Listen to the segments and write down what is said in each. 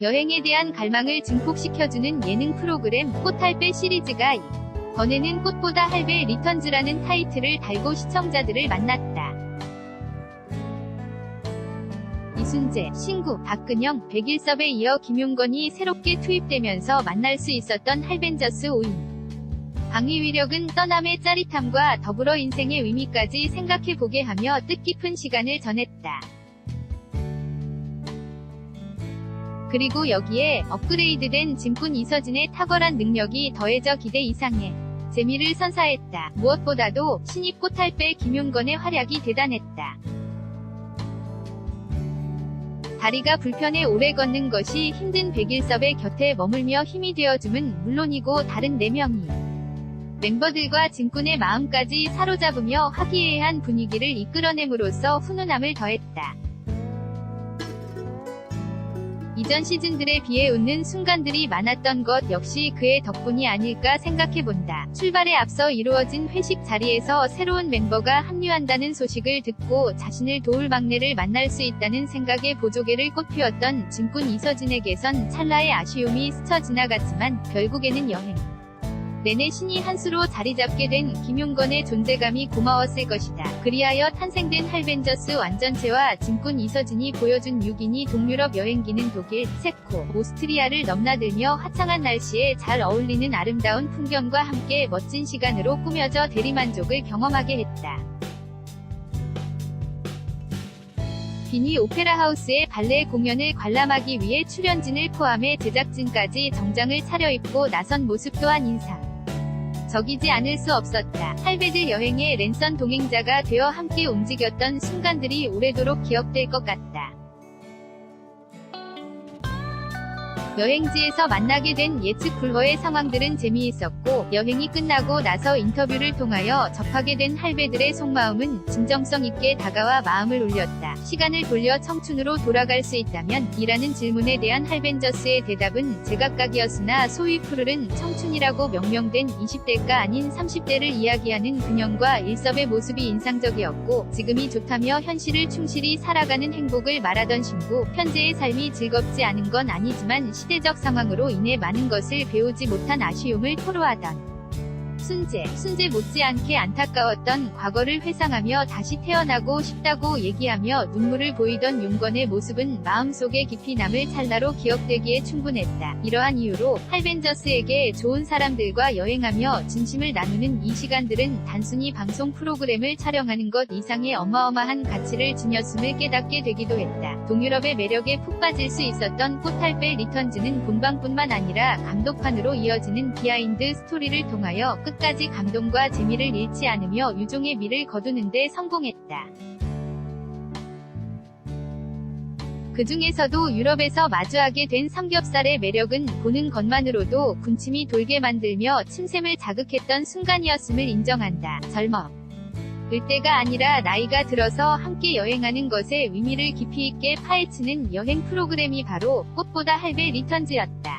여행에 대한 갈망을 증폭시켜주는 예능 프로그램 꽃할배 시리즈가 이번에는 꽃보다 할배 리턴즈라는 타이틀을 달고 시청자들을 만났다. 이순재, 신구, 박근영, 백일섭에 이어 김용건이 새롭게 투입되면서 만날 수 있었던 할벤저스 5인. 방위 위력은 떠남의 짜릿함과 더불어 인생의 의미까지 생각해보게 하며 뜻깊은 시간을 전했다. 그리고 여기에 업그레이드된 짐꾼 이서진의 탁월한 능력이 더해져 기대 이상의 재미를 선사했다. 무엇보다도 신입 꽃할배 김용건의 활약이 대단했다. 다리가 불편해 오래 걷는 것이 힘든 백일섭의 곁에 머물며 힘이 되어줌은 물론이고 다른 4명이 멤버들과 진꾼의 마음까지 사로잡으며 화기애애한 분위기를 이끌어냄으로써 훈훈함을 더했다. 이전 시즌들에 비해 웃는 순간들이 많았던 것 역시 그의 덕분이 아닐까 생각해본다. 출발에 앞서 이루어진 회식 자리에서 새로운 멤버가 합류한다는 소식을 듣고 자신을 도울 막내를 만날 수 있다는 생각에 보조개를 꽃피웠던 진꾼 이서진에게선 찰나의 아쉬움이 스쳐 지나갔지만 결국에는 여행. 내내 신이 한 수로 자리 잡게 된 김용건의 존재감이 고마웠을 것이다. 그리하여 탄생된 할벤저스 완전체와 짐꾼 이서진이 보여준 6인이 동유럽 여행기는 독일, 체코, 오스트리아를 넘나들며 화창한 날씨에 잘 어울리는 아름다운 풍경과 함께 멋진 시간으로 꾸며져 대리만족을 경험하게 했다. 비니 오페라 하우스의 발레 공연을 관람하기 위해 출연진을 포함해 제작진까지 정장을 차려입고 나선 모습 또한 인상. 적이지 않을 수 없었다. 할배들 여행의 랜선 동행자가 되어 함께 움직였던 순간들이 오래도록 기억될 것 같다. 여행지에서 만나게 된 예측 불허의 상황들은 재미있었고, 여행이 끝나고 나서 인터뷰를 통하여 접하게 된 할배들의 속마음은 진정성 있게 다가와 마음을 울렸다. 시간을 돌려 청춘으로 돌아갈 수 있다면? 이라는 질문에 대한 할벤저스의 대답은 제각각이었으나 소위 푸르른 청춘이라고 명명된 20대가 아닌 30대를 이야기하는 근영과 일섭의 모습이 인상적이었고, 지금이 좋다며 현실을 충실히 살아가는 행복을 말하던 신부, 현재의 삶이 즐겁지 않은 건 아니지만 시대적 상황으로 인해 많은 것을 배우지 못한 아쉬움을 토로하던 순재, 순재 못지않게 안타까웠던 과거를 회상하며 다시 태어나고 싶다고 얘기하며 눈물을 보이던 용건의 모습은 마음속에 깊이 남을 찰나로 기억되기에 충분했다. 이러한 이유로 할벤저스에게 좋은 사람들과 여행하며 진심을 나누는 이 시간들은 단순히 방송 프로그램을 촬영하는 것 이상의 어마어마한 가치를 지녔음을 깨닫게 되기도 했다. 동유럽의 매력에 푹 빠질 수 있었던 꽃할배 리턴즈는 본방뿐만 아니라 감독판으로 이어지는 비하인드 스토리를 통하여 끝 까지 감동과 재미를 잃지 않으며 유종의 미를 거두는데 성공했다. 그 중에서도 유럽에서 마주하게 된 삼겹살의 매력은 보는 것만으로도 군침이 돌게 만들며 침샘을 자극했던 순간이었음을 인정한다. 젊어. 을 때가 아니라 나이가 들어서 함께 여행하는 것의 의미를 깊이 있게 파헤치는 여행 프로그램이 바로 꽃보다 할배 리턴즈였다.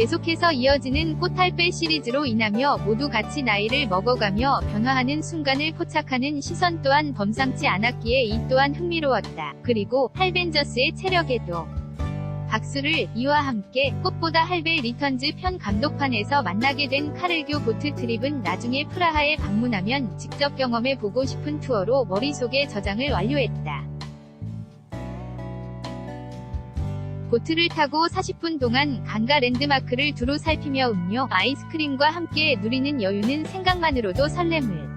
계속해서 이어지는 꽃할배 시리즈로 인하며 모두 같이 나이를 먹어가며 변화하는 순간을 포착하는 시선 또한 범상치 않았기에 이 또한 흥미로웠다. 그리고 할벤저스의 체력에도 박수를 이와 함께 꽃보다 할배 리턴즈 편 감독판에서 만나게 된 카를교 보트 트립은 나중에 프라하에 방문하면 직접 경험해 보고 싶은 투어로 머릿속에 저장을 완료했다. 보트를 타고 40분 동안 강가 랜드마크를 두루 살피며 음료, 아이스크림과 함께 누리는 여유는 생각만으로도 설렘을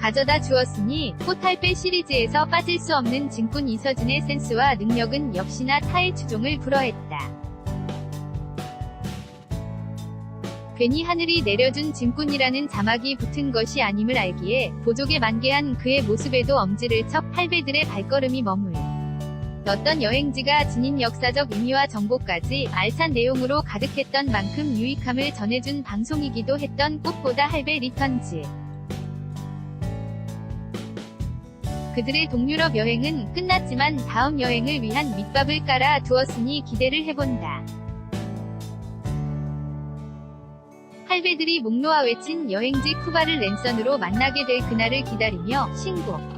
가져다 주었으니 꽃할배 시리즈에서 빠질 수 없는 진꾼 이서진의 센스와 능력은 역시나 타의 추종을 불허했다. 괜히 하늘이 내려준 짐꾼이라는 자막이 붙은 것이 아님을 알기에 보족에 만개한 그의 모습에도 엄지를 척 할배들의 발걸음이 머물 어떤 여행지가 지닌 역사적 의미와 정보까지 알찬 내용으로 가득했던 만큼 유익함을 전해준 방송이기도 했던 꽃보다 할배 리턴즈. 그들의 동유럽 여행은 끝났지만 다음 여행을 위한 밑밥을 깔아 두었으니 기대를 해본다. 할배들이 목 놓아 외친 여행지 쿠바를 랜선으로 만나게 될 그날을 기다리며 신곡